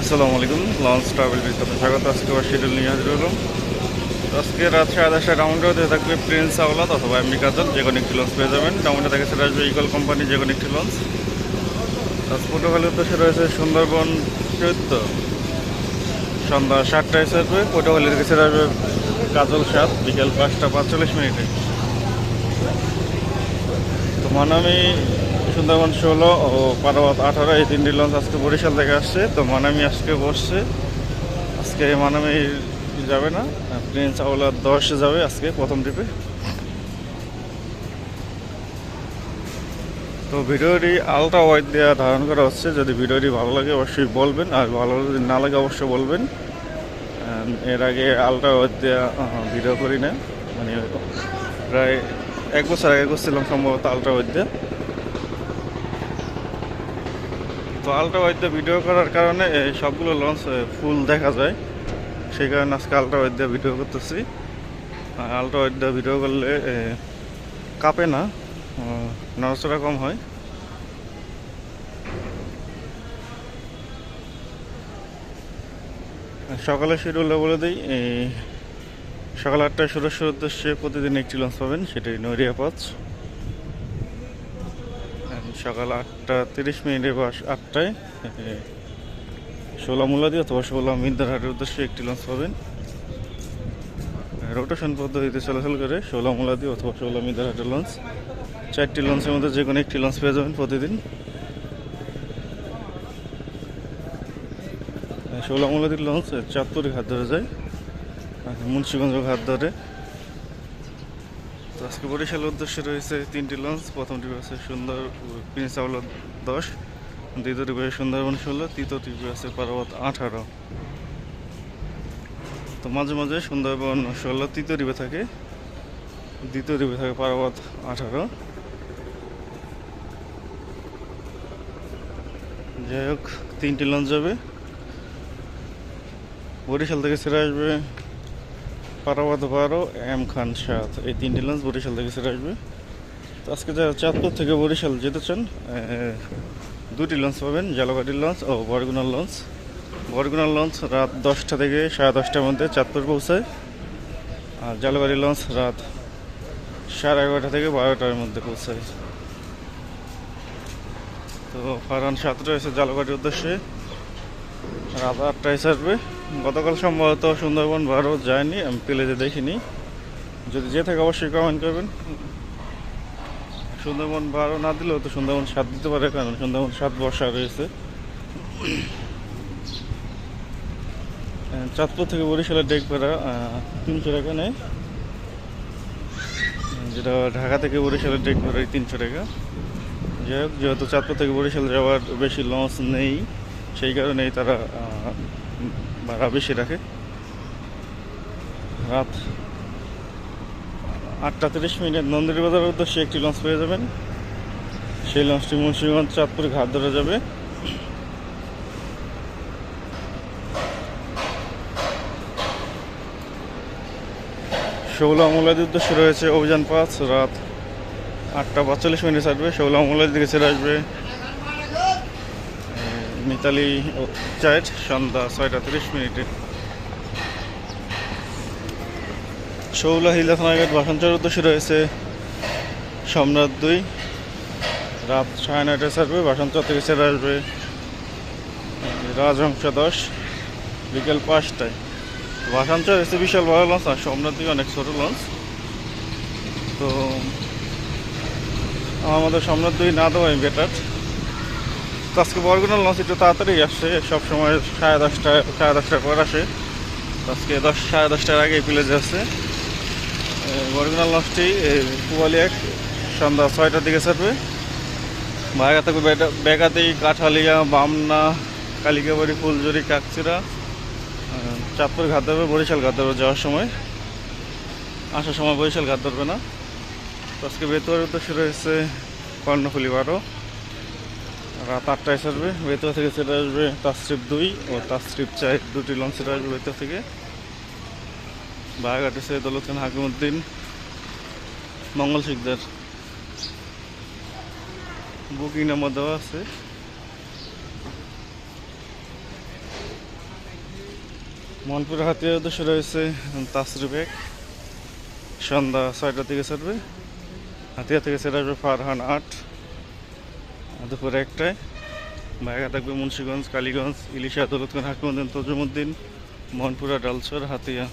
আসসালামু আলাইকুম, launch travel বিজ্ঞাপন স্বাগত, আজকে আবার শিডিউল নিয়ে হাজির হলাম। তো আজকে রাত সাড়ে দশটা রাউন্ডে হতে থাকবে প্রিন্স আওলাদ অথবা এমনি কাজল যে কোনো একটি লঞ্চ পেয়ে যাবেন। রাউন্ডে থেকে সেটা আসবে ইগল কোম্পানি যে কোনো একটি লঞ্চ। আজ পটুয়াখালীর উদ্দেশ্যে রয়েছে সুন্দরবন চৈত্য সন্ধ্যা সাতটায় ছাড়বে পটুয়াখালী থেকে সেটা আসবে কাজল সাত, বিকেল পাঁচটা পাঁচচল্লিশ মিনিটে। তো মানামি সুন্দরবন ষোলো ও পারাবাত আঠারো, এই তিনটি লঞ্চ আজকে বরিশাল থেকে আসছে। তো মানামি আজকে বসছে। আজকে মানামি যাবে না। প্রিন্স আওলা দশ যাবে আজকে প্রথম ট্রিপে তো ভিডিওটি আলট্রা ওয়াইড দেওয়া ধারণ করা হচ্ছে। যদি ভিডিওটি ভালো লাগে অবশ্যই বলবেন, আর ভালো যদি না লাগে অবশ্যই বলবেন। এর আগে আলট্রা ওয়াইড দেওয়া ভিডিও করি না। মানে প্রায় এক বছর আগে করছিলাম সম্ভবত আলট্রা ওয়াইড দেওয়া তো আলট্রা ওয়াইড ভিডিও করার কারণে এ, সবগুলো লঞ্চ ফুল দেখা যায়। সেই কারণে আজকে আলট্রা ওয়াইড ভিডিও করতেছি। আলট্রা ওয়াইড ভিডিও করলে কাঁপে না নড়াচড়া কম হয়। সকালে শিডিউলে বলে দিই এই সকাল আটটায় সদস্যের উদ্দেশ্যে প্রতিদিন একটি লঞ্চ পাবেন সেটাই নড়িয়া পাঁচ। সকাল আটটা তিরিশ মিনিটে বা আটটায়। ষোলো মুলাদি অথবা ষোলো মিন্দারহাটের উদ্দেশ্যে একটি লঞ্চ পাবেন। রোটেশন পদ্ধতিতে চলাচল করে ষোলো মুলাদি অথবা ষোলো মিন্দারহাটের লঞ্চ চারটি লঞ্চের মধ্যে যে কোনো একটি লঞ্চ পেয়ে যাবেন প্রতিদিন। ষোলো মুলাদির লঞ্চ চাঁদপুরি ঘাট ধরে যায়, মুন্সিগঞ্জ ঘাট ধরে। তো আজকে বরিশালের উদ্দেশ্যে রয়েছে তিনটি লঞ্চ। প্রথমটি রয়েছে সুন্দর প্রিন্স আউলা দশ। দ্বিতীয়টি রয়েছে সুন্দরবন ষোলো, তৃতীয়টি রয়েছে পার্বত আঠারো। তো মাঝে মাঝে সুন্দরবন ষোলো তৃতীয় দ্বীপে থাকে দ্বিতীয় দ্বীপে থাকে পার্বত আঠারো। যাই হোক, তিনটি লঞ্চ যাবে। বরিশাল থেকে ছেড়ে আসবে পারাবাদ বারো, এম খান সাত। এই তিনটি লঞ্চ বরিশাল থেকে ছেড়ে আসবে। তো আজকে যারা চাঁদপুর থেকে বরিশাল যেতে চান দুটি লঞ্চ পাবেন জালগাড়ির লঞ্চ ও বরগুনার লঞ্চ বরগুনার লঞ্চ রাত দশটা থেকে সাড়ে দশটার মধ্যে চাঁদপুর পৌঁছায়। আর জালগাড়ির লঞ্চ রাত সাড়ে এগারোটা থেকে বারোটার মধ্যে পৌঁছায়। তো ফারান সাত রয়েছে জালগাড়ির উদ্দেশ্যে। রাত আটটায় ছাড়বে গতকাল সম্ভবত সুন্দরবন বারো যায়নি, আমি প্লেজে দেখিনি। যদি যে থাকে অবশ্যই কমেন্ট করবেন। সুন্দরবন বারো না দিলেও তো সুন্দরবন সাত দিতে পারে, কারণ সুন্দরবন সাত বর্ষা রয়েছে। চাঁদপুর থেকে বরিশালের ডেক ভাড়া তিনশো টাকা নেয়। যেটা ঢাকা থেকে বরিশালের ডেক ভাড়া তিনশো টাকা। যাই হোক, যেহেতু চাঁদপুর থেকে বরিশাল যাওয়ার বেশি লঞ্চ নেই, সেই কারণেই তারা ভাড়া বেশি রাখে রাত আটটা তিরিশ মিনিট নন্দিনী বাজারের উদ্দেশ্যে একটি লঞ্চ পেয়ে যাবেন। সেই লঞ্চটি মুন্সিগঞ্জ, চাঁদপুর ঘাট ধরে যাবে। শৌলা আমলাদের উদ্দেশ্যে রয়েছে অভিযান পাঁচ, রাত আটটা পঁয়তাল্লিশ মিনিট ছাড়বে শৌলা আমলাদের দিকে ছেড়ে আসবে। মিতালি চায়ের সন্ধ্যা ছয়টা তিরিশ মিনিটে। শৌলা হিলা থানাঘাট বাসঞ্চর উদ্দেশ্যে রয়েছে সম্রাট দুই। রাত সাড়ে নয়টায় ছাড়বে বাসন্তর থেকে ছেড়ে আসবে রাজহংস দশ, বিকেল পাঁচটায়। বাসাঞ্চর এসে বিশাল বড় লঞ্চ, আর সম্রাট দিকে অনেক ছোটো লঞ্চ। তো আমাদের সম্রাট দুই না দেওয়াই বেটার আজকে বরগুনার লঞ্চ একটু তাড়াতাড়ি আসছে। সব সময় সাড়ে দশটা, সাড়ে দশটার পর আসে। আজকে দশ, সাড়ে দশটার আগে প্লেজে আসছে। বরগুনার লঞ্চটি পুয়ালি এক সন্ধ্যা ছয়টার দিকে ছাড়বে। বাগা থেকে বেগাতেই কাঠালিয়া, বামনা, কালিকাবাড়ি ফুলজুরি কাকচিরা চাঁদপুর ঘাট ধরবে, বরিশাল ঘাট ধরবে যাওয়ার সময়। আসার সময় বরিশাল ঘাট ধরবে না। আজকে বেতুয়ার উদ্দেশ্যে রয়েছে কর্ণফুলি বারো। রাত আটটায় ছাড়বে বেতুয়া থেকে ছেড়ে আসবে তাস্ট্রিপ দুই ও তাস্ট্রিপ চাই দুটি লঞ্চ ছেড়ে আসবে বেতুয়া থেকে। বাঘাটে সৈয়দ দৌলত খান হাকিমুদ্দিন মঙ্গল শিকদার। বুকিং নাম্বার দেওয়া আছে। মনপুর হাতিয়ার উদ্দেশ্যে রয়েছে তাসরি ব্যাগ সন্ধ্যা ছয়টা থেকে ছাড়বে হাতিয়া থেকে ছেড়ে আসবে ফারহান আট। দুপুরে একটায়। বাইরে থাকবে মুন্সিগঞ্জ, কালীগঞ্জ, ইলিশা, দৌলতগঞ্জ হাকিমুদ্দিন তজুমুদ্দিন মনপুরা ডালসর, হাতিয়া।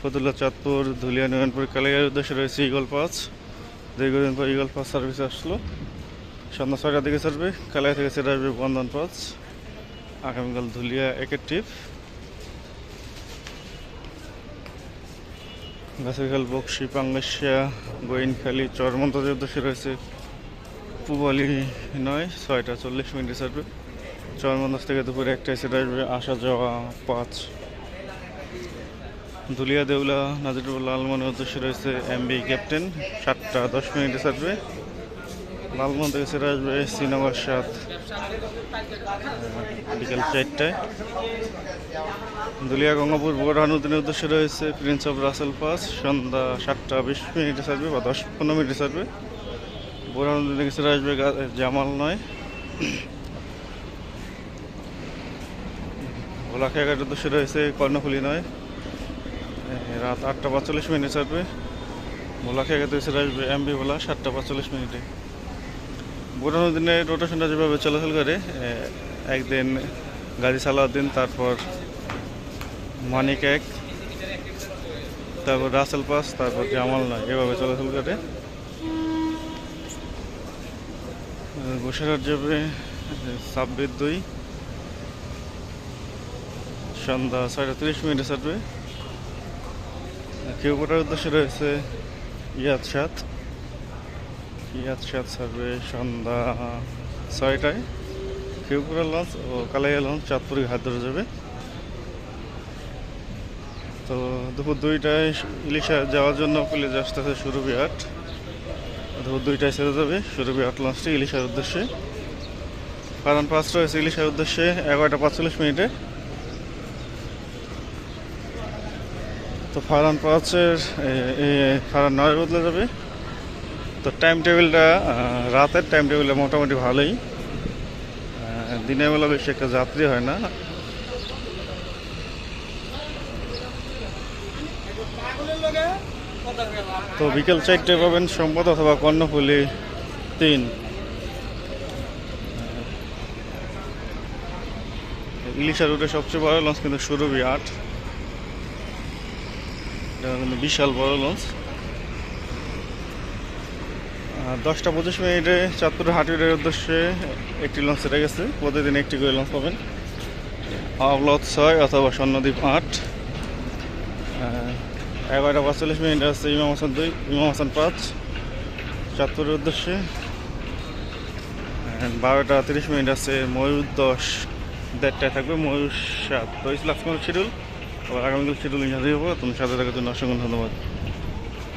ফতুল্লা, চাঁদপুর, ধুলিয়া, নয়নপুর কালিয়ার উদ্দেশ্যে রয়েছে ইগল পাস দীর্ঘদিন পর ইগল পাস সার্ভিস আসলো। সন্ধ্যা ছয়টার দিকে ছাড়বে কালিয়া থেকে ছেড়ে আসবে বন্ধন পাস আগামীকাল ধুলিয়া, একের ট্রিপ গাছেরখাল বক্সি পাঙ্গাসিয়া গোয়েনখালি চরমন্তাদের উদ্দেশ্যে রয়েছে পুবালি নয়, ছয়টা চল্লিশ মিনিটে ছাড়বে। চরমন্দাস থেকে দুপুরে একটা সেটা আসবে আসা যাওয়া পাঁচ। দুলিয়া দেউলা নাজিরুল লালমনের উদ্দেশ্যে রয়েছে এমবি ক্যাপ্টেন সাতটা দশ মিনিটে ছাড়বে। লালমন থেকে সেটা আসবে শ্রীনগর সাত। বিকেল চারটায়। দুলিয়া গঙ্গাপুর বোরহানুদ্দিনের উদ্দেশ্যে রয়েছে প্রিন্স অফ রাসেল পাস সন্ধ্যা সাতটা বিশ মিনিটে ছাড়বে বা দশ পনেরো মিনিটে ছাড়বে বোরহানুদ্দিন থেকে সেটা আসবে জামাল নয়। ভোলাখেয়াঘাটের উদ্দেশ্যে রয়েছে কর্ণফুলি নয়। রাত আটটা পাঁচচল্লিশ মিনিটে ছাড়বে ভোলাখেয়াঘাট থেকে সেটা আসবে এমবি ভোলা সাতটা পাঁচচল্লিশ মিনিটে। বোরহানুদ্দিনের রোটেশনটা যেভাবে চলাচল করে একদিন গাড়ি সালাউদ্দিন, তারপর মানিক এক, তারপর রাসেল পাস, তারপর জামাল নয় এভাবে চলাচল করে বসিরহাট যাবে ছাব্বিশ দুই। সন্ধ্যা ছয়টা তিরিশ মিনিটে ছাড়বে। কেউকোটার উদ্দেশ্যে রয়েছে ইয়াদ সাত ইয়াদ সাত ছাড়বে সন্ধ্যা ছয়টায়। কেউকুড়া লঞ্চ ও কালাইয়া লঞ্চ চাঁদপুরে ঘাট ধরে যাবে। তো দুপুর দুইটায় ইলিশা যাওয়ার জন্য প্লেজ আসতেছে সুরভি আট দুপুর দুইটায় ছেড়ে যাবে। সুরভি আট লঞ্চটি ইলিশার উদ্দেশ্যে। কারণ পাঁচটা হয়েছে ইলিশার উদ্দেশ্যে এগারোটা পাঁচচল্লিশ মিনিটে। তো ফারান পাঁচের ফারান নয় বদলে যাবে। তো টাইম টেবিলটা রাতের টাইম টেবিলটা মোটামুটি ভালোই। দিনের বেলা বেশি একটা যাত্রী হয় না। তো বিকেল চারটে পাবেন সম্পদ অথবা কর্ণফুলি তিন। ইলিশা রুটে সবচেয়ে বড় লঞ্চ কিন্তু সুরভি আট। এটা কিন্তু বিশাল বড় লঞ্চ। দশটা পঁচিশ মিনিটে চাঁদপুরের হাটির উদ্দেশ্যে একটি লঞ্চ ছেড়ে গেছে। প্রতিদিন একটি করে লঞ্চ পাবেন। আবলত ছয় অথবা স্বর্ণদ্বীপ আট। এগারোটা পাঁচচল্লিশ মিনিট আছে ইমাম হাসান দুই, ইমাম হাসান পাঁচ। চাঁদপুরের উদ্দেশ্যে বারোটা তিরিশ মিনিট আছে ময়ূর দশ। দেড়টায় থাকবে ময়ূর সাত। তো আজকের শিডিউল আবার আগামীকাল শিডিউল ইংরাজি হব। তুমি সাথে থাকার জন্য অসংখ্য ধন্যবাদ।